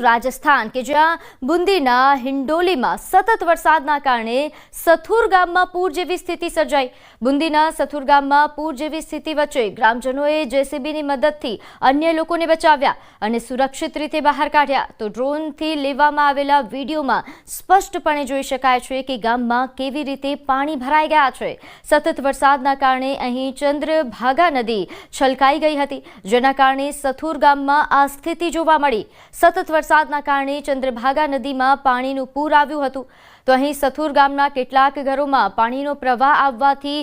રાજસ્થાન કે જ્યાં બુંદીના હિંડોલીમાં સતત વરસાદના કારણે સથુર ગામમાં પૂર જેવી સ્થિતિ સર્જાઈ. બુંદીના સથુર ગામમાં પૂર જેવી સ્થિતિ વચ્ચે ગ્રામજનોએ જેસીબીની મદદથી અન્ય લોકોને બચાવ્યા અને સુરક્ષિત રીતે બહાર કાઢ્યા. તો ડ્રોનથી લેવામાં આવેલા વિડીયોમાં સ્પષ્ટપણે જોઈ શકાય છે કે ગામમાં કેવી રીતે પાણી ભરાઈ ગયા છે. સતત વરસાદના કારણે અહીં ચંદ્રભાગા નદી છલકાઈ ગઈ હતી, જેના કારણે સથુર ગામમાં આ સ્થિતિ જોવા મળી. સતત વરસાદના કારણે ચંદ્રભાગા નદીમાં પાણીનું પૂર આવ્યું હતું. તો અહીં સથુર ગામના કેટલાક ઘરોમાં પાણીનો પ્રવાહ આવવાથી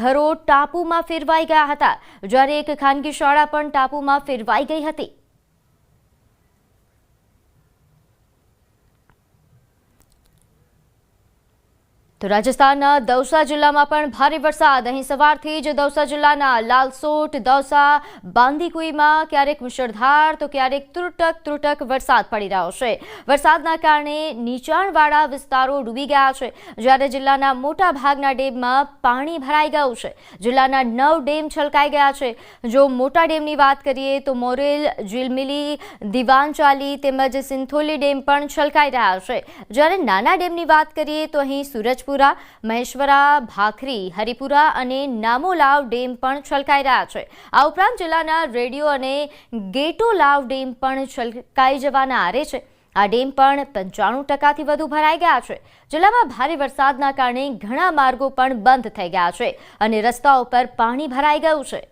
ઘરો ટાપુમાં ફેરવાઈ ગયા હતા. જ્યારે એક ખાનગી શાળા પણ ટાપુમાં ફેરવાઈ ગઈ હતી. તો રાજસ્થાનના દૌસા જિલ્લામાં પણ ભારે વરસાદ. અહીં સવારથી જ દૌસા જિલ્લાના લાલસોટ, દૌસા, બાંદીકુઈમાં ક્યારેક મુશળધાર તો ક્યારેક ત્રુટક ત્રુટક વરસાદ પડી રહ્યો છે. વરસાદના કારણે નીચાણવાળા વિસ્તારો ડૂબી ગયા છે. જ્યારે જિલ્લાના મોટા ભાગના ડેમમાં પાણી ભરાઈ ગયું છે. જિલ્લાના નવ ડેમ છલકાઈ ગયા છે. જો મોટા ડેમની વાત કરીએ તો મોરેલ, જીલમિલી, દિવાનચાલી તેમજ સિંથોલી ડેમ પણ છલકાઈ રહ્યા છે. જ્યારે નાના ડેમની વાત કરીએ તો અહીં સુરજપુરા મહેશ્વરા, ભાખરી, હરિપુરા અને નામોલાવ ડેમ પણ છલકાઈ રહ્યા છે. આ ઉપરાંત જિલ્લાના રેડિયો અને ગેટોલાવ ડેમ પણ છલકાઈ જવાના આરે છે. આ ડેમ પણ પંચાણું ટકાથી વધુ ભરાઈ ગયા છે. જિલ્લામાં ભારે વરસાદના કારણે ઘણા માર્ગો પણ બંધ થઈ ગયા છે અને રસ્તાઓ પર પાણી ભરાઈ ગયું છે.